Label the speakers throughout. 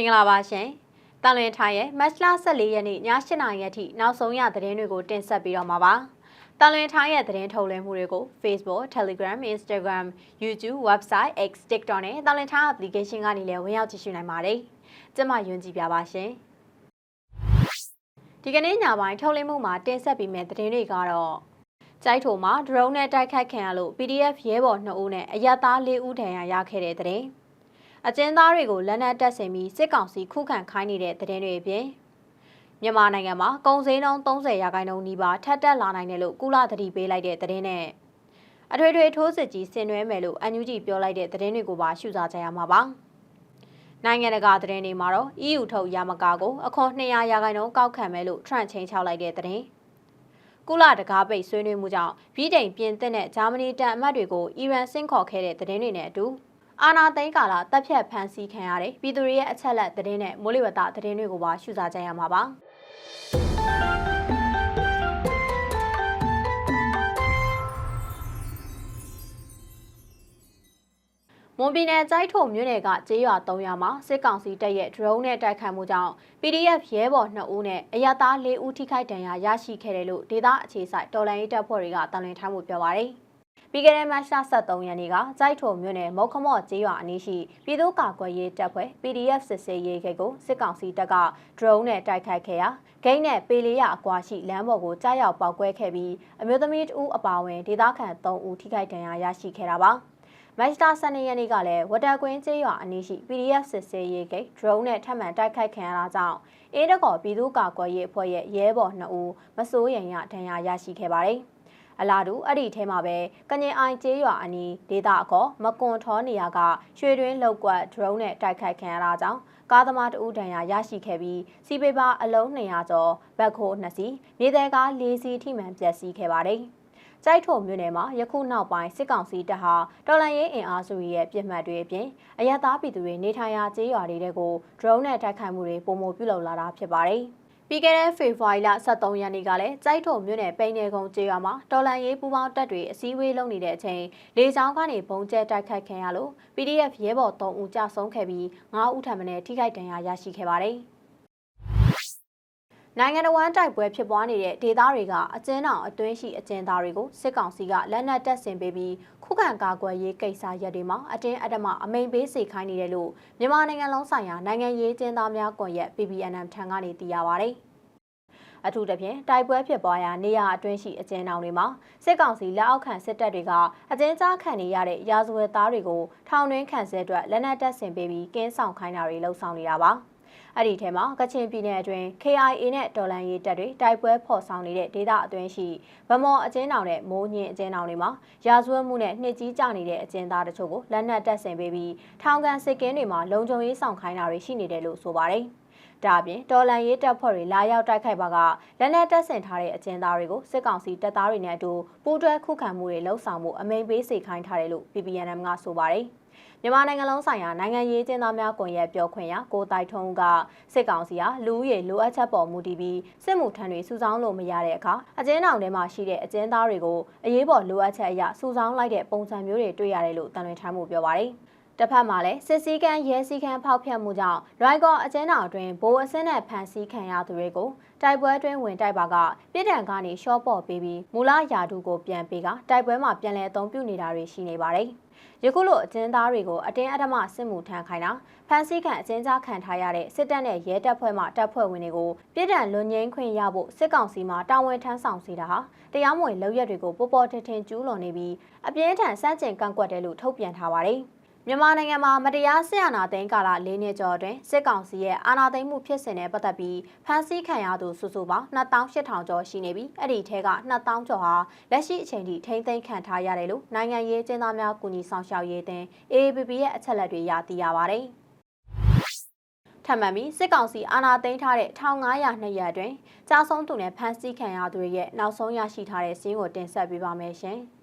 Speaker 1: င်္ဂလာပါရှင်။တန်လွင်ထိုင်ရဲ့မတ်လ14ရက်နေ့ည8:00နာရီအထိနောက်ဆုံးရသတင်းတွေကိုတင်ဆက်ပေးတော့မှာပါ။တန်လွင်ထိုင်ရဲ့သတင်းထုတ်လွှင့်မှုတွေကို Facebook, Telegram, Instagram, YouTube, Website, X, TikTok နဲ့တန်လွင်ထိုင် application ကနေလည်းဝင်ရောက်ကြည့်ရှုနိုင်ပါတယ်။ကျွန်မယွန်းကြည်ပြပါရှင်။ဒီကနေ့ညပိုင်းထုတ်လွှင့်မှုမှာတင်ဆက်ပေးမယ့်သတင်းတွေကတော့ကြိုက်ထုံမှာ drone နဲ့တိုက်ခိုက်ခံရလို့ PDF ရဲဘော်2ဦးနဲ့အရက်သား4ဦးထဏ်ရာရခဲ့တဲ့တဲ့။ အကျဉ်းသားတွေကိုလက်နက်တပ်ဆင်ပြီးစစ်ကောင်စီခုခံခိုင်းနေတဲ့တဲ့တွေအပြင်မြန်မာနိုင်ငံမှာကုန်စည်နှုန်း30ရာခိုင်နှုန်းနီးပါးထပ်တက်လာနိုင်တယ်လို့ကုလသတိပေးလိုက်တဲ့တဲ့နဲ့အထွေထွေထိုးစစ်ကြီးဆင်နွှဲမယ်လို့အန်ယူဂျီပြောလိုက်တဲ့တဲ့တွေကိုပါရှုစားကြရမှာပါ။နိုင်ငံတကာသတင်းတွေမှာတော့ EU ထုတ်ရမကာကိုအခွန်200ရာခိုင်နှုန်းကောက်ခံမယ်လို့ Trump ချင်းချောက်လိုက်တဲ့တဲ့ကုလတကားပိတ်ဆွေးနွေးမှုကြောင့်ဗြိတိန်ပြင်သစ်နဲ့ဂျာမနီတန်အမတ်တွေကိုအီရန်ဆင့်ခေါ်ခဲ့တဲ့သတင်းတွေနဲ့အတူ အာနာသိန်းကာလတပ်ဖြတ်ဖမ်းဆီးခံရတဲ့ပြည်သူတွေရဲ့အချက်လက်သတင်းနဲ့မိုးလေဝသသတင်းတွေကိုပါရှုစားကြရမှာပါမွန်ပြည်နယ်ကြိုက်ထုံမြို့နယ်ကကျေးရွာ3ရွာမှာစစ်ကောင်စီတပ်ရဲ့ drone နဲ့တိုက်ခိုက်မှုကြောင့် PDF ရဲဘော်2ဦးနဲ့အရသား4ဦးထိခိုက်ဒဏ်ရာရရှိခဲ့တယ်လို့ဒေသအခြေစိုက်တော်လိုင်းရေးတပ်ဖွဲ့တွေကတန်လွင်ထားမှုပြောပါရယ် ပြီးခဲ့တဲ့မတ်လ23ရက်နေ့ကကြိုက်ထုံမြို့နယ်မုတ်ခမော့ကျေးရွာအနီးရှိပြည်သူ့ကာကွယ်ရေးတပ်ဖွဲ့ PDF စစ်စေးရေးဂိတ်ကိုစစ်ကောင်စီတပ်က drone နဲ့တိုက်ခိုက်ခဲ့ရာဂိတ်နဲ့ပေလေးရအကွာရှိလမ်းပေါ်ကိုကြားရောက်ပောက်ကွဲခဲ့ပြီးအမျိုးသမီးတဦးအပါအဝင်ဒေသခံ3ဦးထိခိုက်ဒဏ်ရာရရှိခဲ့တာပါမတ်လ12ရက်နေ့ကလည်းဝတာကွင်းကျေးရွာအနီးရှိ PDF စစ်စေးရေးဂိတ် drone နဲ့ထပ်မံတိုက်ခိုက်ခံရတာကြောင့်အင်းတကော်ပြည်သူ့ကာကွယ်ရေးအဖွဲ့ရဲ့ရဲဘော်2ဦးမစိုးရိမ်ရဒဏ်ရာရရှိခဲ့ပါတယ်။ အလားတူအဲ့ဒီထဲမှာပဲကငင်အိုင်ကျေးရွာအနီးဒေသအခေါ်မကွန်ထောနေရာကရွှေတွင်းလောက်ကွက် drone နဲ့တိုက်ခိုက်ခံရတာကြောင့်ကားသမားတဦးဒဏ်ရာရရှိခဲ့ပြီးစီပေပါအလုံး200ကျော်ဘက်ခိုး2စီးမြေသည်ကား4စီးထိမှန်ပျက်စီးခဲ့ပါတယ်။ကြိုက်ထုံမြို့နယ်မှာယခုနောက်ပိုင်းစစ်ကောင်စီတပ်ဟာတော်လန်ရေးအင်အားစုရဲ့ပြစ်မှတ်တွေအပြင်အရသာပြည်သူတွေနေထိုင်ရာကျေးရွာတွေကို drone နဲ့တိုက်ခိုက်မှုတွေပုံမပြုလုပ်လာတာဖြစ်ပါတယ်။ ပြီးခဲ့တဲ့ဖေဖော်ဝါရီလ23ရက်နေ့ကလည်းကြိုက်ထုံမြို့နယ်ပိန်းနယ်ကုန်းကျေးရွာမှာတော်လန်ရေးပူးပေါင်းတပ်တွေအစည်းအဝေးလုပ်နေတဲ့အချိန်လေကြောင်းကနေဘုံကျဲတိုက်ခိုက်ခံရလို့ PDF ရဲဘော်3ဦးကြာဆုံးခဲ့ပြီး9ဦးထပ်မံထိခိုက်ဒဏ်ရာရရှိခဲ့ပါတယ်။ နိုင်ငံတော်ဝန်တိုက်ပွဲဖြစ်ပွားနေတဲ့ဒေသတွေကအကျဉ်းအောင်အတွင်းရှိအကျဉ်းသားတွေကိုစစ်ကောင်စီကလက်နက်တပ်ဆင်ပေးပြီးခုခံကာကွယ်ရေးကိစ္စရပ်တွေမှာအတင်းအဓမ္မအမိန်ပေးစေခိုင်းနေတယ်လို့မြန်မာနိုင်ငံလုံးဆိုင်ရာနိုင်ငံရေးကျင်းသားများကွန်ရက် PPNM ထံကနေသိရပါဗျ။အထူးသဖြင့်တိုက်ပွဲဖြစ်ပွားရာနေရာအတွင်းရှိအကျဉ်းထောင်တွေမှာစစ်ကောင်စီလက်အောက်ခံစစ်တပ်တွေကအကျဉ်းကြားခံနေရတဲ့ရာဇဝတ်သားတွေကိုထောင်တွင်းခံစစ်အတွက်လက်နက်တပ်ဆင်ပေးပြီးကင်းဆောင်ခိုင်းတာတွေလှုံ့ဆော်နေတာပါ။ အဲ့ဒီထဲမှာကချင်ပြည်နယ်အတွင်း KIA နဲ့တော်လန်ရေးတပ်တွေတိုက်ပွဲဖော်ဆောင်နေတဲ့ဒေသအတွင်းရှိဗမော်အကျဉ်းထောင်နဲ့မိုးညင်းအကျဉ်းထောင်တွေမှာရာဇဝတ်မှုနဲ့နှစ်ကြီးကြနေတဲ့အကျဉ်းသားတချို့ကိုလက်နက်တပ်ဆင်ပေးပြီးထောင်ကန်စစ်ကင်းတွေမှာလုံခြုံရေးဆောင်ခိုင်းတာတွေရှိနေတယ်လို့ဆိုပါတယ်။ဒါအပြင်တော်လန်ရေးတပ်ဖွဲ့တွေလာရောက်တိုက်ခိုက်ပါကလက်နက်တပ်ဆင်ထားတဲ့အကျဉ်းသားတွေကိုစစ်ကောင်စီတပ်သားတွေနဲ့အတူပူးတွဲခုခံမှုတွေလှုပ်ဆောင်မှုအမိန်ပေးစေခိုင်းထားတယ်လို့ PPNM ကဆိုပါတယ်။ မြန်မာနိုင်ငံလုံးဆိုင်ရာနိုင်ငံရေးကျင်းသားများကွန်ရက်ပြောခွင့်ရကိုတိုင်ထုံးကစစ်ကောင်စီဟာလူဦးရေလိုအပ်ချက်ပေါ်မူတည်ပြီးစစ်မှုထမ်းတွေစုဆောင်းလို့မရတဲ့အခါအကျဉ်းထောင်ထဲမှာရှိတဲ့အကျဉ်းသားတွေကိုအရေးပေါ်လိုအပ်ချက်အရစုဆောင်းလိုက်တဲ့ပုံစံမျိုးတွေတွေ့ရတယ်လို့တန်လွင်ထိုင်းမှုပြောပါတယ်။တစ်ဖက်မှာလည်းစစ်စည်းကမ်းရဲစည်းကမ်းဖောက်ဖျက်မှုကြောင့်လွိုင်ကော်အကျဉ်းထောင်အတွင်းဘိုးအစင်းနဲ့ဖန်ဆီးခံရသူတွေကိုတိုက်ပွဲအတွင်းဝင်တိုက်ပါကပြည်ထံကနေရှော့ပေါ်ပေးပြီးမူလယာဒူကိုပြန်ပေးကတိုက်ပွဲမှာပြန်လည်အသုံးပြုနေတာတွေရှိနေပါတယ်။ ယခုလိုအကျဉ်းသားတွေကိုအတင်းအဓမ္မစစ်မှုထမ်းခိုင်းတာဖမ်းဆီးခံအကျဉ်းချခံထားရတဲ့စစ်တပ်နဲ့ရဲတပ်ဖွဲ့မှတပ်ဖွဲ့ဝင်တွေကိုပြည်ထန်လွန်ငင်းခွင့်ရဖို့စစ်ကောင်စီမှတာဝန်ထမ်းဆောင်စေတာဟာတရားမဝင်လုပ်ရက်တွေကိုပေါ်ပေါ်ထင်ထင်ကျူးလွန်နေပြီးအပြင်းထန်စန့်ကျင်ကန့်ကွက်တယ်လို့ထုတ်ပြန်ထားပါတယ်။ မြန်မာနိုင်ငံမှာမတရားဆင်အာဏာသိမ်းကာလ၄နှစ်ကျော်အတွင်းစစ်ကောင်စီရဲ့အာဏာသိမ်းမှုဖြစ်စဉ်နဲ့ပတ်သက်ပြီးဖမ်းဆီးခံရသူစုစုပေါင်း2800ကျော်ရှိနေပြီးအဲ့ဒီထဲက2000ကျော်ဟာလက်ရှိအချိန်ထိထိမ့်သိမ်းခံထားရတယ်လို့နိုင်ငံရေးကျင်းသားများကူညီဆောင်ရှောက်ရေးတင် AAPP ရဲ့အချက်လက်တွေရသိရပါတယ်။ထပ်မံပြီးစစ်ကောင်စီအာဏာသိမ်းထားတဲ့1500နှစ်ရက်အတွင်းကြာဆုံးသူနဲ့ဖမ်းဆီးခံရသူတွေရဲ့နောက်ဆုံးရရှိထားတဲ့စီးရင်ကိုတင်ဆက်ပေးပါမယ်ရှင်။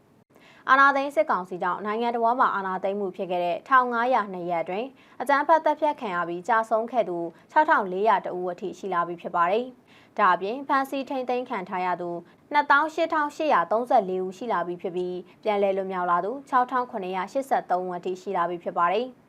Speaker 1: အာဏာသိမ်းစစ်ကောင်စီကြောင့်နိုင်ငံတော်မှာအာဏာသိမ်းမှုဖြစ်ခဲ့တဲ့1500နှစ်ရက်အတွင်းအကြမ်းဖက်တပ်ဖြတ်ခံရပြီးကြာဆုံးခဲ့သူ6400တဦးအထိရှိလာပြီဖြစ်ပါတယ်။ဒါအပြင်ဖမ်းဆီးထိန်သိမ်းခံထားရသူ28,834ဦးရှိလာပြီဖြစ်ပြီးပြန်လည်လွတ်မြောက်လာသူ6,983ဦးအထိရှိလာပြီဖြစ်ပါတယ်။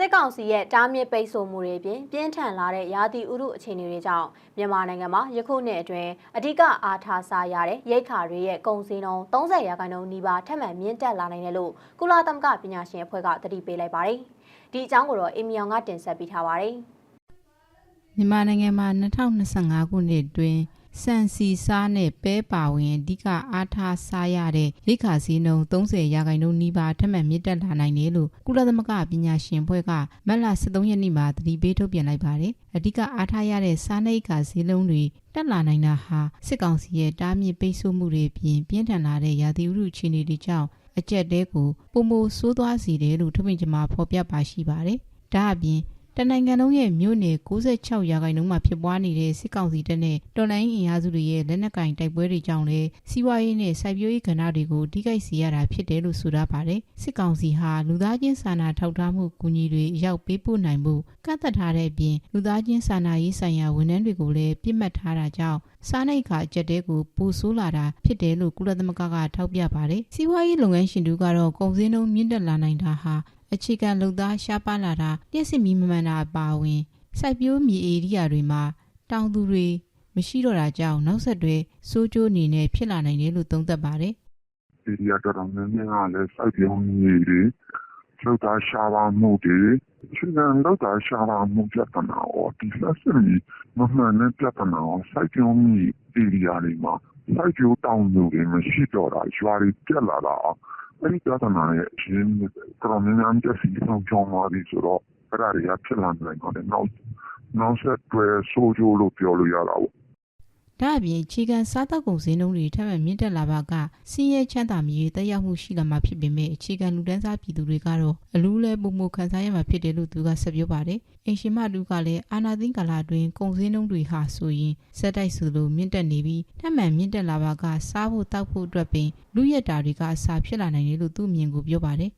Speaker 1: စစ်ကောင်စီရဲ့တားမြစ်ပိတ်ဆို့မှုတွေအပြင်ပြင်းထန်လာတဲ့ရာသီဥတုအခြေအနေတွေကြောင့်မြန်မာနိုင်ငံမှာယခုနှစ်အတွင်းအ धिक အားထားစားရတဲ့ရိတ်ခါတွေရဲ့ကုန်စည်နှုန်း30ရာခိုင်နှုန်းနီးပါးထပ်မံမြင့်တက်လာနိုင်တယ်လို့ကုလသမဂ္ဂပညာရှင်အဖွဲ့ကသတိပေးလိုက်ပါတယ်။ဒီအကြောင်းကိုတော့အီမီယောင်ကတင်ဆက်ပေးထားပါတယ်။
Speaker 2: မြန်မာနိုင်ငံမှာ2025ခုနှစ်တွင် စံစီစားနဲ့ပဲပါဝင်အဓိကအားထားစားရတဲ့ရိတ်ခါစည်းနှုန်း30ရာခိုင်နှုန်းနီးပါးထပ်မံမြင့်တက်လာနိုင်တယ်လို့ကုလသမဂ္ဂပညာရှင်အဖွဲ့ကမတ်လ23ရက်နေ့မှာသတိပေးထုတ်ပြန်လိုက်ပါတယ်။အဓိကအားထားရတဲ့စားနိတ်ခါစည်းလုံးတွေတက်လာနိုင်တာဟာစစ်ကောင်စီရဲ့တားမြစ်ပိတ်ဆို့မှုတွေပြင်ပြင်းထန်လာတဲ့ရာသီဥတုအခြေအနေတွေကြောင့်အကြက်တဲကိုပုံမိုဆိုးသွားစေတယ်လို့ထုတ်ပြန်ကြမှာဖော်ပြပါရှိပါတယ်။ဒါအပြင် တနိုင်ငံလုံးရဲ့မြို့နယ်66ရာခိုင်နှုန်းမှာဖြစ်ပွားနေတဲ့စစ်ကောင်စီတပ်နဲ့တော်လိုင်းအင်အားစုတွေရဲ့လက်နက်ကင်တိုက်ပွဲတွေကြောင့်လည်းစီးပွားရေးနဲ့စိုက်ပျိုးရေးကဏ္ဍတွေကိုထိခိုက်စေရတာဖြစ်တယ်လို့ဆိုထားပါတယ်။စစ်ကောင်စီဟာလူသားချင်းစာနာထောက်ထားမှုကူညီတွေအရောက်ပေးပို့နိုင်မှုကန့်သက်ထားတဲ့အပြင်လူသားချင်းစာနာရေးဆိုင်ရာဝန်ထမ်းတွေကိုလည်းပြစ်မှတ်ထားတာကြောင့်စားနိတ်ခါအကျက်တဲကိုပိုဆိုးလာတာဖြစ်တယ်လို့ကုလသမဂ္ဂကထောက်ပြပါတယ်။စီးပွားရေးလုပ်ငန်းရှင်တို့ကတော့ကုန်စည်နှုန်းမြင့်တက်လာနိုင်တာဟာ အခြေခံလုံသားရှားပါလာတာလျှက်စစ်မီးမမှန်တာအပါအဝင်စိုက်ပျိုးမြေဧရိယာတွေမှာတောင်သူတွေမရှိတော့တာကြောင့်နောက်ဆက်တွဲစိုးကျိုးအနေနဲ့ဖြစ်လာနိုင်တယ်လို့သုံးသပ်ပါတယ်
Speaker 3: ဒီရီယာတော်တော်များများကလည်းစိုက်ပြုံးနေတွေလောက်တာရှားပါမှုတွေချင်းကန်လောက်တာရှားပါမှုပြဿနာ哦ဒီလက်စမီမမှန်တဲ့ပြဿနာ哦စိုက်ပြုံးနေဒီရီယာတွေမှာစိုက်ကျိုးတောင်းမှုတွေမရှိတော့တာရွာတွေပြက်လာတာ အဲ့ဒီပြဿနာရဲ့အရင်တော်တော်များများတက်စီဆောင်ကြောင်းလာပြီဆိုတော့အဲ့ဒါတွေကဖြစ်လာနိုင်တော့တယ်နောက်နောက်ဆက်တွဲဆိုးကျိုးလို့ပြောလို့ရတာပေါ့။
Speaker 2: ဒါအပြင်အခြေခံစားသောက်ကုန်စည်နှုန်းတွေထပ်မံမြင့်တက်လာပါကစီးရဲချမ်းသာမြေတက်ရောက်မှုရှိလာမှာဖြစ်ပေမဲ့အခြေခံလူတန်းစားပြည်သူတွေကတော့အလူးလဲပုံမှုခံစားရမှာဖြစ်တယ်လို့သူကဆက်ပြောပါတယ်။အင်ရှင်မတူကလည်းအာနာသိန်းကာလအတွင်းကုန်စည်နှုန်းတွေဟာဆိုရင်စက်တိုက်ဆိုလိုမြင့်တက်နေပြီးထပ်မံမြင့်တက်လာပါကစားဖို့တောက်ဖို့အတွက်ပင်လူရက်တာတွေကအစာဖြစ်လာနိုင်တယ်လို့သူ့အမြင်ကိုပြောပါတယ်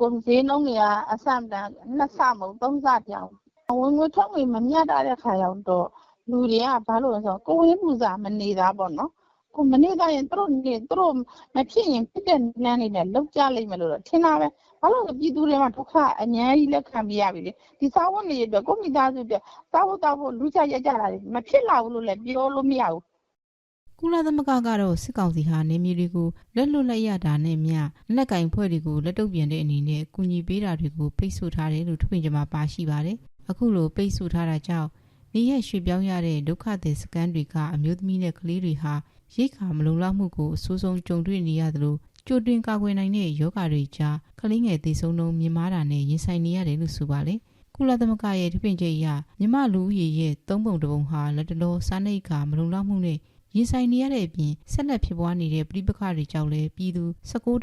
Speaker 4: ကုန်စည်နှုန်းတွေကအဆမတန်နှစ်ဆမဟုတ်သုံးဆပြောင်းဝင်ငွေထွက်ငွေမမျှတာတဲ့ခါရောက်တော့ လူတွေကဘာလို့လဲဆိုတော့ကိုယ်ရင်းပူစာမနေတာပေါ့နော်ကိုမနေတာရင်သူတို့နေသူတို့မဖြစ်ရင်ဖြစ်တဲ့နန်းနေနဲ့လောက်ကြလိမ့်မယ်လို့တော့ထင်တာပဲဘာလို့လဲပြည်သူတွေမှာဒုက္ခအများကြီးလက်ခံပြရပြီလေဒီစာဝတ်နေရအတွက်ကိုမိသားစုအတွက်စာဝတ်တောက်ဖို့လူချရက်ကြတာတွေမဖြစ်လာဘူးလို့လည်းပြောလို့မရဘူး။
Speaker 2: ကုလသမဂ္ဂကတော့စစ်ကောင်စီဟာနေမြေတွေကိုလက်လွတ်လက်ရတာနဲ့မျှလက်ကင်ဖွဲ့တွေကိုလက်တုပ်ပြန်တဲ့အနေနဲ့ကူညီပေးတာတွေကိုပိတ်ဆို့ထားတယ်လို့ထုတ်ပြန်ကြမှာပါရှိပါတယ်။အခုလိုပိတ်ဆို့ထားတာကြောင့် နေရရွှေ့ပြောင်းရတဲ့ဒုက္ခသည်စခန်းတွေကအမျိုးသမီးနဲ့ကလေးတွေဟာရိတ်ခါမလုံလောက်မှုကိုအဆိုးဆုံးကြုံတွေ့နေရသလိုကြိုတင်ကာကွယ်နိုင်တဲ့ယောဂတွေကြားကလေးငယ်သေဆုံးနှုန်းမြင့်မားတာနဲ့ရင်ဆိုင်နေရတယ်လို့ဆိုပါတယ်။ကုလသမဂ္ဂရဲ့ထုတ်ပြန်ချက်အရမြမလူဦးရေရဲ့သုံးပုံတစ်ပုံဟာလက်တလောစားနိတ်ခါမလုံလောက်မှုနဲ့ရင်ဆိုင်နေရတဲ့အပြင်ဆက်လက်ဖြစ်ပွားနေတဲ့ပြည်ပခါတွေကြောင့်လည်းပြည်သူ19.6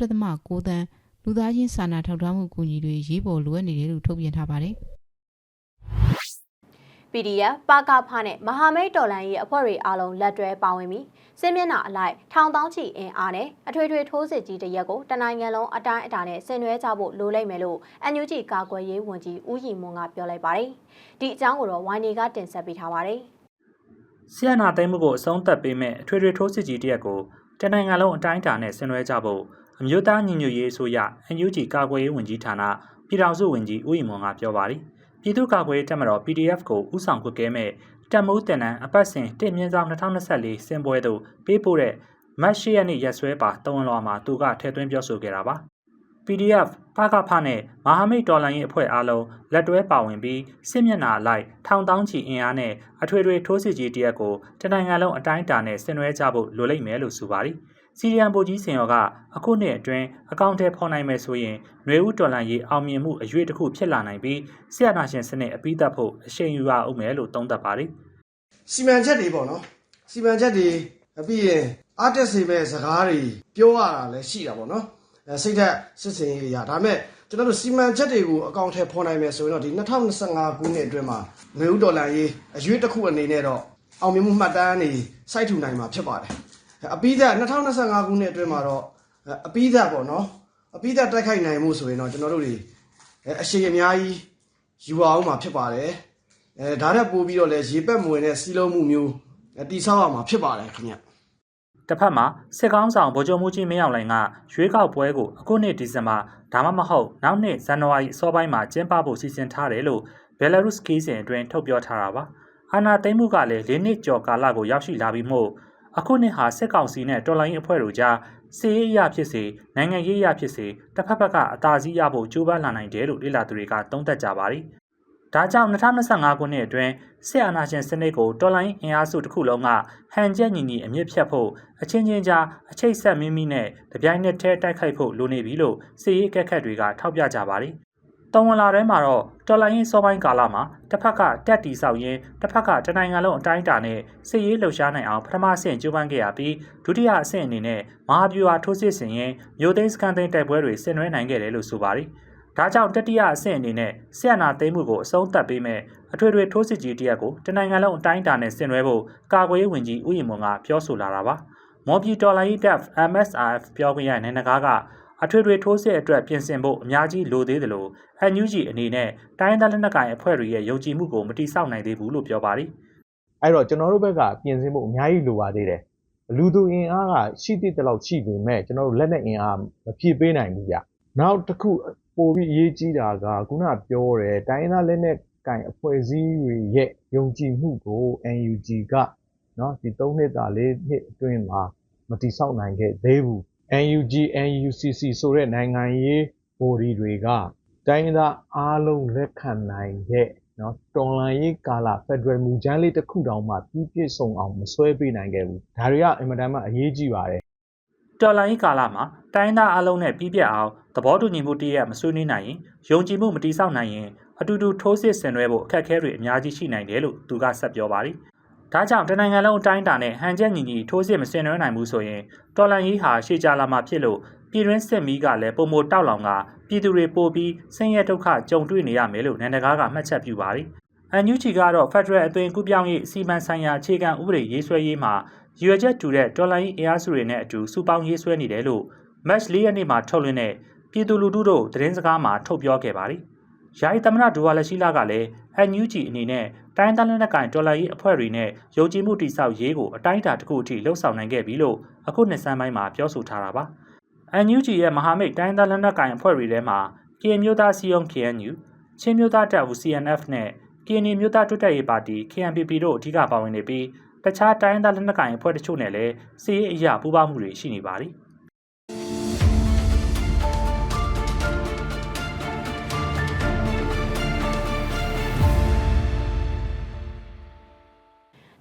Speaker 2: တန်းလူသားချင်းစာနာထောက်ထားမှုကူညီတွေရေးပေါ်လိုအပ်နေတယ်လို့ထုတ်ပြန်ထားပါတယ်
Speaker 1: PDF ပါကဖနဲ့မဟာမိတ်တော်လှန်ရေးအဖွဲ့တွေအားလုံးလက်တွဲပါဝင်ပြီးစစ်မျက်နှာအလိုက်ထောင်တောင်းချီအင်အားနဲ့အထွေထွေထိုးစစ်ကြီးတစ်ရက်ကိုတနိုင်ငံလုံးအတိုင်းအတာနဲ့ဆင်နွှဲကြဖို့လိုလိမ့်မယ်လို့ NUG ကာကွယ်ရေးဝန်ကြီးဦးရီမွန်ကပြောလိုက်ပါတယ်။ဒီအကြောင်းကိုတော့ဝိုင်းနေကတင်ဆက်ပေးထားပါတယ်။
Speaker 5: ဆီယနာသိမ်းမှုကိုအဆုံးသတ်ပေးမဲ့အထွေထွေထိုးစစ်ကြီးတရက်ကိုတနိုင်ငံလုံးအတိုင်းအတာနဲ့ဆင်နွှဲကြဖို့အမျိုးသားညီညွတ်ရေးအစိုးရ NUG ကာကွယ်ရေးဝန်ကြီးဌာနပြည်ထောင်စုဝန်ကြီးဦးရီမွန်ကပြောပါတယ်။ ပြည်သူ့ကာကွယ်ရေးတပ်မတော် PDF ကိုဥဆောင်ကွက်ကဲမဲ့တပ်မိုးတင်နန်းအပတ်စဉ်1မြင်းဆောင်2024စင်ပွဲသို့ပေးပို့တဲ့မတ်ရှိရက်နေ့ရက်စွဲပါတဝန်လွာမှာသူကထည့်သွင်းပြောဆိုခဲ့တာပါ။ PDF ပကဖနဲ့မဟာမိတ်တော်လှန်ရေးအဖွဲ့အားလုံးလက်တွဲပါဝင်ပြီးစစ်မျက်နှာအလိုက်ထောင်တောင်းချီအင်အားနဲ့အထွေထွေထိုးစစ်ကြီးတရက်ကိုတနိုင်ငံလုံးအတိုင်းအတာနဲ့ဆင်နွှဲကြဖို့လိုလိမ့်မယ်လို့ဆိုပါတယ်။ စီရီယန်ဗိုလ်ကြီးစင်ရော်ကအခုနှစ်အတွင်းအကောင့်ထဲဖော်နိုင်မယ်ဆိုရင်ຫນွေဦးတော်လှန်ရေးအောင်မြင်မှုအရွေးတစ်ခုဖြစ်လာနိုင်ပြီးဆရာနာရှင်စနစ်အပိသက်ဖို့အရှိန်ယူရအောင်မယ်လို့သုံးသပ်ပါတယ်။
Speaker 6: စီမံချက်တွေပေါ့နော်စီမံချက်တွေပြီးရင်အားတက်စေမဲ့စကားတွေပြောရတာလည်းရှိတာပေါ့နော်အဲစိတ်သက်စစ်စင်ရေးအရာဒါပေမဲ့ကျွန်တော်တို့စီမံချက်တွေကိုအကောင့်ထဲဖော်နိုင်မယ်ဆိုရင်တော့ဒီ2025ခုနှစ်အတွင်းမှာငွေဥဒေါ်လာရေးအရွေးတစ်ခုအနေနဲ့တော့အောင်မြင်မှုမှတ်တမ်းတွေစိုက်ထူနိုင်မှာဖြစ်ပါတယ် အပိသက်2025ခုနှစ်အတွင်းမှာတော့အပိသက်ပေါ့နော်အပိသက်တိုက်ခိုက်နိုင်မှုဆိုရင်တော့ကျွန်တော်တို့တွေအရှိန်အများကြီးယူအောင်မှာဖြစ်ပါတယ်အဲဒါနဲ့ပို့ပြီးတော့လဲရေပက်မွေတဲ့စီးလုံးမှုမျိုးတိဆောက်ရမှာဖြစ်ပါတယ်ခင်ဗျ
Speaker 5: တစ်ဖက်မှာစစ်ကောင်းဆောင်ဗိုလ်ချုပ်မှုကြီးမင်းအောင်လှိုင်ကရွေးကောက်ပွဲကိုအခုနှစ်ဒီဇင်ဘာဒါမှမဟုတ်နောက်နှစ်ဇန်နဝါရီအစောပိုင်းမှာကျင်းပဖို့စီစဉ်ထားတယ်လို့ဘယ်လာရုစ်ခီးစဉ်အတွင်းထုတ်ပြောထားတာပါအာနာသိမ့်မှုကလည်း၄နှစ်ကျော်ကာလကိုရောက်ရှိလာပြီးမို့ အခုနှစ်ဟာစစ်ကောင်စီနဲ့တော်လိုင်းအဖွဲ့တို့ကြားစီးရေးရဖြစ်စေနိုင်ငံရေးရဖြစ်စေတစ်ဖက်ဖက်ကအသာစီးရဖို့ကြိုးပမ်းလာနိုင်တယ်လို့လေ့လာသူတွေကသုံးသပ်ကြပါတယ်ဒါကြောင့်2025ခုနှစ်အတွင်းစစ်အာဏာရှင်စနစ်ကိုတော်လိုင်းအင်အားစုတစ်ခုလုံးကဟန်ချက်ညီညီအမြင့်ဖြတ်ဖို့အချင်းချင်းကြားအချိတ်ဆက်မိမိနဲ့တပြိုင်နက်တည်းတိုက်ခိုက်ဖို့လိုနေပြီလို့စစ်ရေးအကဲခတ်တွေကထောက်ပြကြပါတယ်။ တောင်ဝင်လာထဲမှာတော့တော်လိုင်းရင်စောပိုင်းကာလမှာတစ်ဖက်ကတက်တီဆောက်ရင်းတစ်ဖက်ကတနိုင်ငံလုံးအတိုင်းအတာနဲ့စစ်ရေးလှုပ်ရှားနိုင်အောင်ပထမဆင့်ကြိုးပမ်းခဲ့ရပြီးဒုတိယအဆင့်အနေနဲ့မဟာဗျူဟာထိုးစစ်ဆင်ရင်မြို့သိမ်းစကန်သိမ်းတိုက်ပွဲတွေဆင်နွှဲနိုင်ခဲ့တယ်လို့ဆိုပါတယ်။ဒါကြောင့်တတိယအဆင့်အနေနဲ့ဆီယနာသိမ်းမှုကိုအဆုံးသတ်ပေးမဲ့အထွေထွေထိုးစစ်ကြီးတရက်ကိုတနိုင်ငံလုံးအတိုင်းအတာနဲ့ဆင်နွှဲဖို့ကာကွယ်ရေးဝန်ကြီးဦးရင်မွန်ကပြောဆိုလာတာပါ။မော်ပြည်တော်လိုင်းတပ် MSRF ပြောခွင့်ရနိုင်ငံကားက အထွေထွေထိုးစစ်အတွက်ပြင်ဆင်ဖို့အများကြီးလိုသေးတယ်လို့ NUG အနေနဲ့တိုင်းဒေသလက်နက်ကိုင်အဖွဲ့တွေရဲ့ယုံကြည်မှုကိုမတိဆောက်နိုင်သေးဘူးလို့ပြောပါတယ်
Speaker 7: အဲ့တော့ကျွန်တော်တို့ဘက်ကပြင်ဆင်ဖို့အများကြီးလိုပါသေးတယ်လူသူအင်အားကရှိသည့်တလောက်ရှိပေမဲ့ကျွန်တော်တို့လက်နဲ့အင်အားမဖြည့်ပေးနိုင်ဘူးဗျနောက်တစ်ခုပိုပြီးအရေးကြီးတာကခုနပြောတယ်တိုင်းသားလက်နဲ့ကင်အဖွဲ့အစည်းတွေရဲ့ယုံကြည်မှုကို NUG ကနော်ဒီ3နှစ်တာ4နှစ်အတွင်းမှာမတိဆောက်နိုင်ခဲ့သေးဘူး NUG NUCC ဆိုတဲ့နိုင်ငံရေး body တွေကတိုင်းသားအားလုံးလက်ခံနိုင်တဲ့နော်တော်လန်ရေးကာလ Federal မူကြမ်းလေးတစ်ခုတောင်မှပြီးပြည့်စုံအောင်မဆွဲပေးနိုင်ခဲ့ဘူးဒါတွေကအင်မတန်မှအရေးကြီးပါတယ်။
Speaker 5: တော်လိုင်းကာလမှာတိုင်းသားအလုံးနဲ့ပြီးပြတ်အောင်သဘောတူညီမှုတရက်မဆွေးနွေးနိုင်ရင်ယုံကြည်မှုမတိဆောက်နိုင်ရင်အတူတူထိုးစစ်ဆင်နွှဲဖို့အခက်အခဲတွေအများကြီးရှိနိုင်တယ်လို့သူကဆက်ပြောပါတယ်။ ဒါကြောင့်တနိုင်ငံလုံးအတိုင်းအတာနဲ့ဟန်ချက်ညီညီထိုးစစ်မဆင်နွှဲနိုင်ဘူးဆိုရင်တော်လန်ရေးဟာရှေ့ကြလာမှာဖြစ်လို့ပြည်တွင်းစစ်မီးကလည်းပုံမတောက်လောင်ကပြည်သူတွေပိုပြီးဆင်းရဲဒုက္ခကြုံတွေ့နေရမယ်လို့နိုင်ငံကားကမှတ်ချက်ပြုပါတယ်။ NUG ကတော့ Federal အသွင်ကူးပြောင်းရေးစီမံဆိုင်ရာအခြေခံဥပဒေရေးဆွဲရေးမှာရွေချက်တူတဲ့တော်လိုင်းအင်အားစုတွေနဲ့အတူစုပေါင်းရေးဆွဲနေတယ်လို့ match ၄ရက်နေ့မှာထုတ်လွှင့်တဲ့ပြည်သူလူထုတို့သတင်းစကားမှာထုတ်ပြောခဲ့ပါတယ်။ယာယီသမ္မတဒူဝါလက်ရှိလာကလည်း NUG အနေနဲ့ တိုင်းသားလက်နက်ကိုင်တော်လှန်ရေးအဖွဲ့တွေနဲ့ယုံကြည်မှုတိစောက်ရေးကိုအတိုင်းအတာတစ်ခုအထိလှုပ်ဆောင်နိုင်ခဲ့ပြီလို့အခုနှစ်ဆန်းပိုင်းမှာပြောဆိုထားတာပါ။ NUG ရဲ့မဟာမိတ်တိုင်းသားလက်နက်ကိုင်အဖွဲ့တွေထဲမှာ KN မျိုးသားစီယုံ KNU ချင်းမျိုးသားတပ်ဦး CNF နဲ့ KN မျိုးသားတွတ်တက်ရေးပါတီ KNPP တို့အဓိကပါဝင်နေပြီးတခြားတိုင်းသားလက်နက်ကိုင်အဖွဲ့တချို့နဲ့လည်းစီးရေးအရာပူးပေါင်းမှုတွေရှိနေပါတယ်။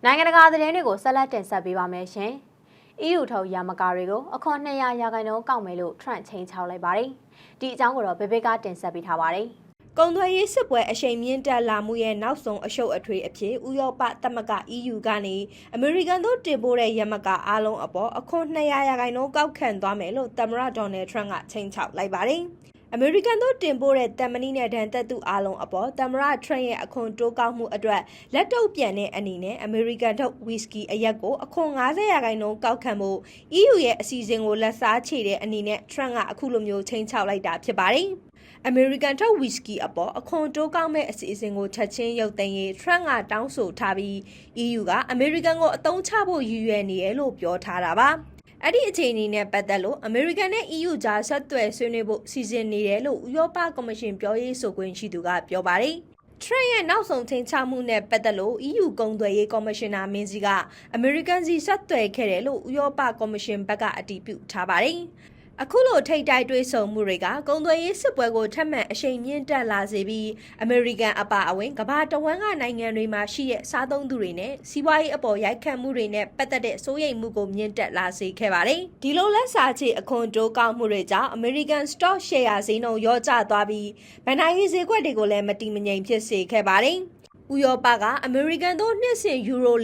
Speaker 1: နိုင်ငံတကာသတင်းတွေကိုဆက်လက်တင်ဆက်ပေးပါမယ်ရှင်။ EU ထုတ်ရမကာတွေကိုအခွန်200ရာခိုင်နှုန်းကောက်မယ်လို့ Trump ချိန်ချောက်လိုက်ပါတယ်။ဒီအကြောင်းကိုတော့ဘေဘေကတင်ဆက်ပေးထားပါတယ်။
Speaker 8: ကုန်သွယ်ရေးစစ်ပွဲအရှိန်မြင့်တက်လာမှုရဲ့နောက်ဆုံးအရှုပ်အထွေးအဖြစ်ဥရောပသမဂ္ဂ EU ကနေအမေရိကန်တို့တင်ပို့တဲ့ရမကအားလုံးအပေါ်အခွန်200ရာခိုင်နှုန်းကောက်ခံသွားမယ်လို့သမ္မတဒေါ်နယ်ထရန့်ကချိန်ချောက်လိုက်ပါတယ်။ အမေရိကန်တို့တင်ပို့တဲ့တမ်မနီနဲ့ဒဏ်သက်သူအားလုံးအပေါ်သမ္မတထရန့်ရဲ့အခွန်တိုးကောက်မှုအတွက်လက်တုပ်ပြန်တဲ့အနေနဲ့အမေရိကန်ထုတ်ဝီစကီအရက်ကိုအခွန်90ရာခိုင်နှုန်းကောက်ခံမှု EU ရဲ့အစီအစဉ်ကိုလက်စားချေတဲ့အနေနဲ့ထရန့်ကအခုလိုမျိုးချိန်ချောက်လိုက်တာဖြစ်ပါတယ်။အမေရိကန်ထုတ်ဝီစကီအပေါ်အခွန်တိုးကောက်မဲ့အစီအစဉ်ကိုချက်ချင်းရုပ်သိမ်းရေးထရန့်ကတောင်းဆိုထားပြီး EU ကအမေရိကန်ကိုအသုံးချဖို့ရည်ရွယ်နေတယ်လို့ပြောထားတာပါ။ အဲ့ဒီအခြေအနေနဲ့ပတ်သက်လို့အမေရိကန်နဲ့ EU ကြားဆက်သွယ်ဆွေးနွေးဖို့စီစဉ်နေတယ်လို့ဥရောပကော်မရှင်ပြောရေးဆိုခွင့်ရှိသူကပြောပါတယ်။ထရန့်ရဲ့နောက်ဆုံးချိန်ချမှုနဲ့ပတ်သက်လို့ EU ကုန်သွယ်ရေးကော်မရှင်နာမင်းကြီးကအမေရိကန်စီဆက်သွယ်ခဲ့တယ်လို့ဥရောပကော်မရှင်ဘက်ကအတည်ပြုထားပါတယ်။ အခုလိုထိတ်တိုက်တွေးဆုံမှုတွေကကုန်သွယ်ရေးစစ်ပွဲကိုထပ်မံအရှိန်မြင့်တက်လာစေပြီးအမေရိကန်အပါအဝင်ကမ္ဘာတဝန်းကနိုင်ငံတွေမှာရှိတဲ့စားသုံးသူတွေနဲ့စီးပွားရေးအပေါ်ရိုက်ခတ်မှုတွေနဲ့ပတ်သက်တဲ့စိုးရိမ်မှုကိုမြင့်တက်လာစေခဲ့ပါတယ်။ဒီလိုလက်စားချေအခွန်တိုးကောက်မှုတွေကြောင့် American Stock Share ဈေးနှုန်းရော့ကျသွားပြီးဗန်နိုင်ရေးဈေးကွက်တွေကိုလည်းမတည်မငြိမ်ဖြစ်စေခဲ့ပါတယ်။ ဥရောပကအမေရိကန်တို့နှစ်စဉ်ယူရို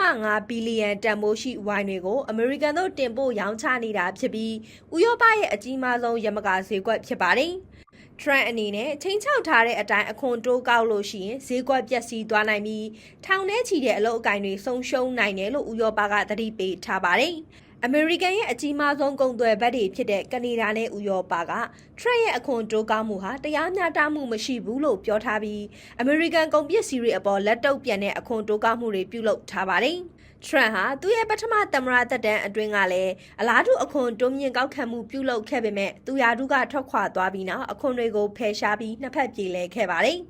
Speaker 8: 4.5ဘီလီယံတန်ဖိုးရှိဝိုင်းတွေကိုအမေရိကန်တို့တင်ပို့ရောင်းချနေတာဖြစ်ပြီးဥရောပရဲ့အကြီးမားဆုံးရမကာဈေးကွက်ဖြစ်ပါတယ်။ Trump အနေနဲ့ချိန်ချောက်ထားတဲ့အတိုင်းအခွန်တိုးကောက်လို့ရှိရင်ဈေးကွက်ပျက်စီးသွားနိုင်ပြီးထောင်ထဲချီတဲ့အလုပ်အကင်တွေဆုံးရှုံးနိုင်တယ်လို့ဥရောပကသတိပေးထားပါတယ်။ အမေရိကန်ရဲ့အကြီးမားဆုံးကုန်သွယ်ဘက်တွေဖြစ်တဲ့ကနေဒါနဲ့ဥရောပကထရန့်ရဲ့အခွန်တိုးကောက်မှုဟာတရားမျှတမှုမရှိဘူးလို့ပြောထားပြီးအမေရိကန်ကုန်ပစ္စည်းတွေအပေါ်လက်တုပ်ပြန်တဲ့အခွန်တိုးကောက်မှုတွေပြုလုပ်ထားပါတယ်။ထရန့်ဟာသူ့ရဲ့ပထမသမ္မတသက်တမ်းအတွင်းကလည်းအလားတူအခွန်တိုးမြင့်ကောက်ခံမှုပြုလုပ်ခဲ့ပေမဲ့သူရာထူးကထွက်ခွာသွားပြီးနောက်အခွန်တွေကိုဖယ်ရှားပြီးနှစ်ဖက်ပြေလည်ခဲ့ပါတယ်။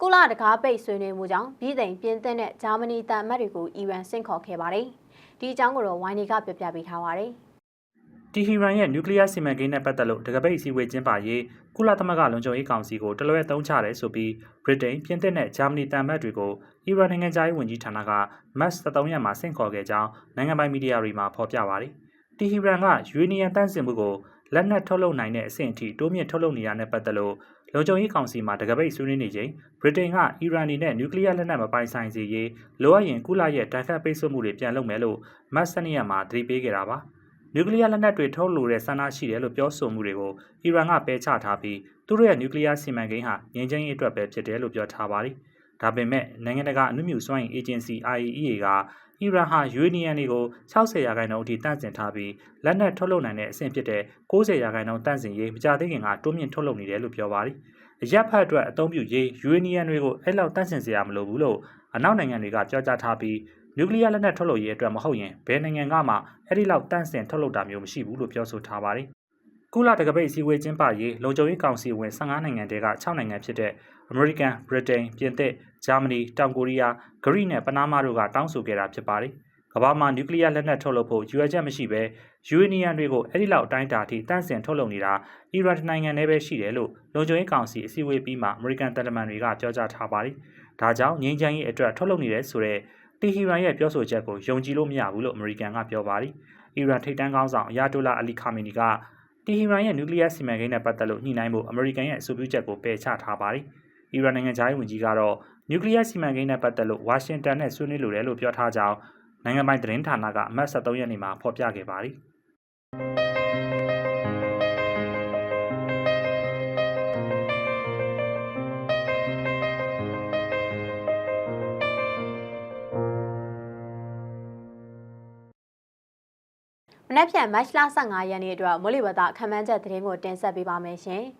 Speaker 1: ကုလတကားပိတ်ဆွေးနွေးမှုကြောင့်ပြည်သိန်ပြင်သစ်နဲ့ဂျာမနီတန်မတ်တွေကိုအီရန်ဆင့်ခေါ်ခဲ့ပါတယ်။ ဒီအကြောင်းကိုတော့ဝိုင်းနေကပြပြပေးထားပါတယ်။
Speaker 5: တီဟီရန်ရဲ့နျူကလ িয়ার စီမံကိန်းနဲ့ပတ်သက်လို့တကပိတ်အစည်းအဝေးကျင်းပရေးကုလသမဂ္ဂလုံခြုံရေးကောင်စီကိုတလွဲသုံးချတယ်ဆိုပြီးဗြိတိန်ပြင်သစ်နဲ့ဂျာမနီတန်မတ်တွေကိုအီရန်နိုင်ငံသားရေးဝန်ကြီးဌာနကမတ်23ရက်မှာဆင့်ခေါ်ခဲ့ကြောင်းနိုင်ငံပိုင်မီဒီယာတွေမှာဖော်ပြပါတယ်။တီဟီရန်ကယူနီယံတန့်စင်မှုကိုလက်နက်ထုတ်လုပ်နိုင်တဲ့အဆင့်အထိတိုးမြင့်ထုတ်လုပ်နေတာနဲ့ပတ်သက်လို့ လုံခြုံရေးကောင်စီမှာတကပိတ်ဆွေးနွေးနေချိန်ဗြိတိန်ကအီရန်အနေနဲ့နျူကလ িয়ার လက်နက်မပိုင်ဆိုင်စေရေးလိုအပ်ရင်ကုလရဲ့တိုက်ခတ်ပိတ်ဆို့မှုတွေပြန်လုပ်မယ်လို့မတ်12ရက်မှာသတိပေးခဲ့တာပါ။နျူကလ িয়ার လက်နက်တွေထုတ်လုပ်တဲ့ဆန္ဒရှိတယ်လို့ပြောဆိုမှုတွေကိုအီရန်ကပယ်ချထားပြီးသူတို့ရဲ့နျူကလ িয়ার စီမံကိန်းဟာငြိမ်းချမ်းရေးအတွက်ပဲဖြစ်တယ်လို့ပြောထားပါတယ်။ဒါပေမဲ့နိုင်ငံတကာအနုမြူစွမ်းအင်အေဂျင်စီ IAEA က အီရန်ဟာယူရေနီယံတွေကို60ရာခိုင်နှုန်းအထိတန့်စင်ထားပြီးလက်နက်ထုတ်လုပ်နိုင်တဲ့အဆင့်ဖြစ်တဲ့60ရာခိုင်နှုန်းတန့်စင်ရေးမကြသေးခင်ကတိုးမြင့်ထုတ်လုပ်နေတယ်လို့ပြောပါတယ်။အရက်ဖတ်အတွက်အသုံးပြုရေးယူရေနီယံတွေကိုအဲ့လောက်တန့်စင်စရာမလိုဘူးလို့အနောက်နိုင်ငံတွေကပြောကြားထားပြီးနျူကလ িয়ার လက်နက်ထုတ်လုပ်ရေးအတွက်မဟုတ်ရင်ဘယ်နိုင်ငံကမှအဲ့ဒီလောက်တန့်စင်ထုတ်လုပ်တာမျိုးမရှိဘူးလို့ပြောဆိုထားပါတယ်။ကုလတကပိတ်စည်းဝေးကျင်းပရေးလုံခြုံရေးကောင်စီဝင်15နိုင်ငံတဲက6နိုင်ငံဖြစ်တဲ့ အမေရိကန်၊ဗြိတိန်၊ပြင်သစ်၊ဂျာမနီ၊တောင်ကိုရီးယား၊ဂရိနဲ့ပနားမားတို့ကတောင်းဆိုခဲ့တာဖြစ်ပါတယ်။ကမ္ဘာမှာနျူကလ িয়ার လက်နက်ထုတ်လုပ်ဖို့ရွေချက်မရှိဘဲယူရေနီယံတွေကိုအဲ့ဒီလောက်အတိုင်းအတာအထိတန့်စင်ထုတ်လုပ်နေတာအီရန်နိုင်ငံနဲ့ပဲရှိတယ်လို့လုံခြုံရေးကောင်စီအစည်းအဝေးပြီးမှအမေရိကန်တပ်မန်တွေကပြောကြားထားပါတယ်။ဒါကြောင့်ငြိမ်းချမ်းရေးအတွက်ထုတ်လုပ်နေတဲ့ဆိုတဲ့တီဟီရန်ရဲ့ပြောဆိုချက်ကိုယုံကြည်လို့မရဘူးလို့အမေရိကန်ကပြောပါတယ်။အီရန်ထိပ်တန်းခေါင်းဆောင်အယာတိုလာအလီခါမီနီကတီဟီရန်ရဲ့နျူကလ িয়ার စီမံကိန်းနဲ့ပတ်သက်လို့ညှိနှိုင်းဖို့အမေရိကန်ရဲ့အဆိုပြုချက်ကိုပယ်ချထားပါတယ်။ အီရန်နိုင်ငံသားရေးဝန်ကြီးကတော့နျူကလ িয়ার စီမံကိန်းနဲ့ပတ်သက်လို့ဝါရှင်တန်နဲ့ဆွေးနွေးလိုတယ်လို့ပြောထားကြောင်းနိုင်ငံပိုင်သတင်းဌာနကအမတ်73ရက်နေ့မှာဖော်ပြခဲ့ပါတယ်။
Speaker 1: မနက်ဖြန်မတ်လ15ရက်နေ့အတွက်မိုးလေဝသခန့်မှန်းချက်သတင်းကိုတင်ဆက်ပေးပါမယ်ရှင်။ဘ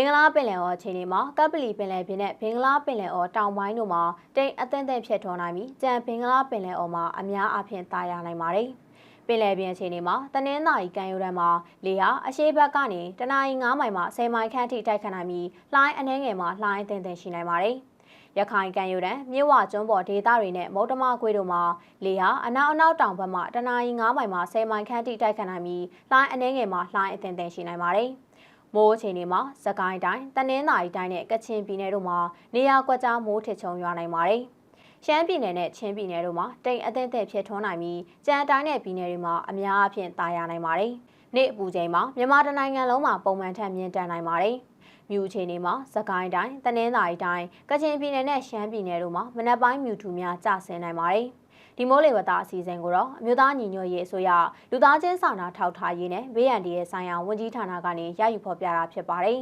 Speaker 1: င်္ဂလားပင်လယ်အော်အခြေအနေမှာကပလီပင်လယ်ပြင်နဲ့ဘင်္ဂလားပင်လယ်အော်တောင်ပိုင်းတို့မှာတိမ်အသင့်အသင့်ဖြစ်ထွန်းနိုင်ပြီးကြံဘင်္ဂလားပင်လယ်အော်မှာအများအပြားတာယာနိုင်ပါတယ်။ပင်လယ်ပြင်အခြေအနေမှာတနင်္သာရီကမ်းရိုးတန်းမှာလေဟာအရှေ့ဘက်ကနေတနအီ9မိုင်မှ10မိုင်ခန့်ထိတိုက်ခတ်နိုင်ပြီးလှိုင်းအနှဲငယ်မှာလှိုင်းအသင့်အသင့်ရှိနိုင်ပါတယ်။ရခိုင်ကံယူတန်းမြစ်ဝကျွန်းပေါ်ဒေသတွေနဲ့မုတ်တမကွေးတို့မှာလေဟာအနောက်အနောက်တောင်ဘက်မှတနအီ9မိုင်မှ10မိုင်ခန့်ထိတိုက်ခတ်နိုင်ပြီးလှိုင်းအနှဲငယ်မှာလှိုင်းအသင့်အသင့်ရှိနိုင်ပါတယ်။ မိုးအချိန်တွေမှာစကိုင်းတိုင်းတနင်္သာရီတိုင်းနဲ့ကချင်ပြည်နယ်တို့မှာနေရာကွက်ကြားမိုးထစ်ချုံရွာနိုင်ပါတယ်။ရှမ်းပြည်နယ်နဲ့ချင်းပြည်နယ်တို့မှာတိမ်အသင့်အသင့်ဖြစ်ထွန်းနိုင်ပြီးကြံတိုင်းနဲ့ပြည်နယ်တွေမှာအများအပြားတာယာနိုင်ပါတယ်။နေ့အပူချိန်မှာမြန်မာတိုင်းနိုင်ငံလုံးမှာပုံမှန်ထက်မြင့်တက်နိုင်ပါတယ်။မြူအခြေအနေမှာစကိုင်းတိုင်းတနင်္သာရီတိုင်းကချင်ပြည်နယ်နဲ့ရှမ်းပြည်နယ်တို့မှာမနက်ပိုင်းမြူထူများကျဆင်းနိုင်ပါတယ်။ ဒီမိုးလေဝသအစီအစဉ်ကိုတော့အမျိုးသားညီညွတ်ရေးအစိုးရလူသားချင်းစာနာထောက်ထားရေးနဲ့ဘေးရန်ဒီရဲ့ဆိုင်ရာဝန်ကြီးဌာနကနေရယူဖော်ပြတာဖြစ်ပါတယ်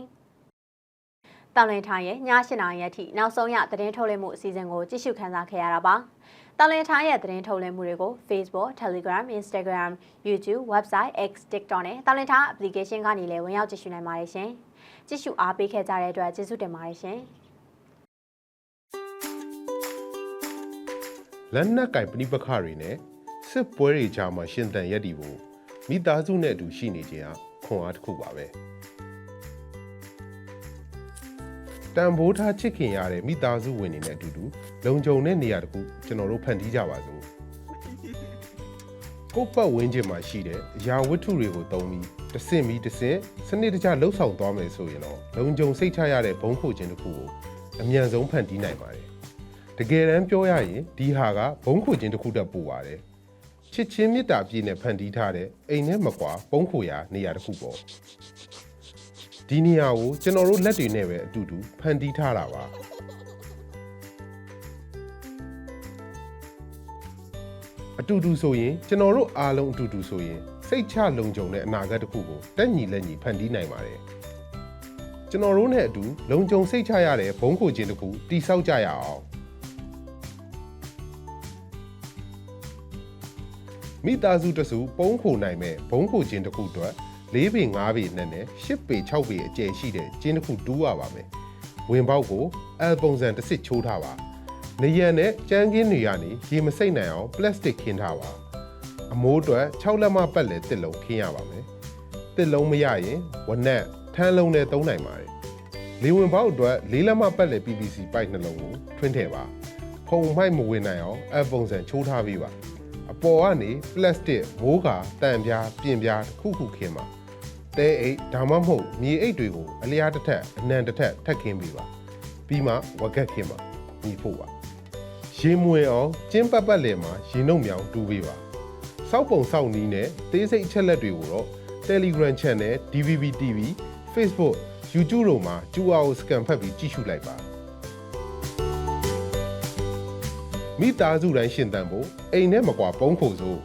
Speaker 1: ။တန်လင်ထိုင်းရဲ့ည၈နာရီအထိနောက်ဆုံးရသတင်းထုတ်လွှင့်မှုအစီအစဉ်ကိုကြည့်ရှုခန်းစားခဲ့ရတာပါ။တန်လင်ထိုင်းရဲ့သတင်းထုတ်လွှင့်မှုတွေကို Facebook, Telegram, Instagram, YouTube, Website, X, TikTok နဲ့တန်လင်ထိုင်း application ကနေလည်းဝင်ရောက်ကြည့်ရှုနိုင်ပါတယ်ရှင်။ကြည့်ရှုအားပေးခဲ့ကြတဲ့အတွက်ကျေးဇူးတင်ပါတယ်ရှင်။
Speaker 9: လက်နက်ကင်ပဋိပက္ခတွေနဲ့စစ်ပွဲတွေကြားမှာရှင်သန်ရက်တည်ဖို့မိသားစုနဲ့အတူရှိနေခြင်းဟာခွန်အားတစ်ခုပါပဲတန်ဖိုးထားချစ်ခင်ရတဲ့မိသားစုဝင်တွေနဲ့အတူတူလုံခြုံတဲ့နေရာတစ်ခုကျွန်တော်တို့ဖန်တီးကြပါစို့ကိုယ့်ပတ်ဝန်းကျင်မှာရှိတဲ့အရာဝတ္ထုတွေကိုသုံးပြီးတစ်စင်ပြီးတစ်စင်စနစ်တကျလှုပ်ဆောင်သွားမယ်ဆိုရင်တော့လုံခြုံစိတ်ချရတဲ့ဘုံခိုခြင်းတစ်ခုကိုအမြန်ဆုံးဖန်တီးနိုင်ပါတယ် တကယ်တမ်းပြောရရင်ဒီဟာကဘုံခိုခြင်းတစ်ခုတည်းပို့ပါတယ်ချစ်ချင်းမေတ္တာပြည့်နဲ့ဖန်တီးထားတဲ့အိမ်နဲ့မကွာဘုံခိုရာနေရာတစ်ခုပေါ့ဒီနေရာကိုကျွန်တော်တို့လက်တွေနဲ့ပဲအတူတူဖန်တီးထားတာပါအတူတူဆိုရင်ကျွန်တော်တို့အားလုံးအတူတူဆိုရင်စိတ်ချလုံခြုံတဲ့အနာဂတ်တစ်ခုကိုတက်ညီလက်ညီဖန်တီးနိုင်ပါတယ်ကျွန်တော်တို့နဲ့အတူလုံခြုံစိတ်ချရတဲ့ဘုံခိုခြင်းတစ်ခုတိဆောက်ကြရအောင် မိသားစုတစုပုံးခိုနိုင်မဲ့ဘုံခိုခြင်းတစ်ခုအတွက်၄ပေ၅ပေနဲ့နဲ့၈ပေ၆ပေအကျယ်ရှိတဲ့ကျင်းတစ်ခုတူးရပါမယ်ဝင်ပေါက်ကိုအယ်ပုံစံတစ်စစ်ချိုးထားပါနေရံနဲ့ကြမ်းကင်းတွေကနေရေမစိမ့်နိုင်အောင်ပလတ်စတစ်ခင်းထားပါအမိုးအတွက်6လက်မပတ်လဲတစ်လုံးခင်းရပါမယ်တစ်လုံးမရရင်ဝနက်ထန်းလုံးနဲ့သုံးနိုင်ပါတယ်လေဝင်ပေါက်အတွက်၄လက်မပတ်လဲ PVC ပိုက်နှလုံးကိုထွင်းထည့်ပါဖုံမိုက်မဝင်နိုင်အောင်အယ်ပုံစံချိုးထားပေးပါ အပေါ်ကနေပလတ်စတစ်မိုးကာတန်ပြားပြင်ပြားတစ်ခုခုခင်းပါတဲအိတ်ဒါမှမဟုတ်မြေအိတ်တွေကိုအလျားတစ်ထက်အနံတစ်ထက်ထပ်ခင်းပေးပါပြီးမှဝက်ကက်ခင်းပါညီဖို့ပါရေမွေအောင်ကျင်းပတ်ပတ်လည်မှာရေနှုတ်မြောင်တူးပေးပါစောက်ပုံစောက်နီးနဲ့သေးစိတ်အချက်လက်တွေကိုတော့ Telegram Channel DVB TV Facebook YouTube တို့မှာကျူအောင်စကန်ဖတ်ပြီးကြည့်ရှုလိုက်ပါ မိသားစုတိုင်းရှင်သန်ဖို့အိမ်နဲ့မကွာပုံးခိုစို့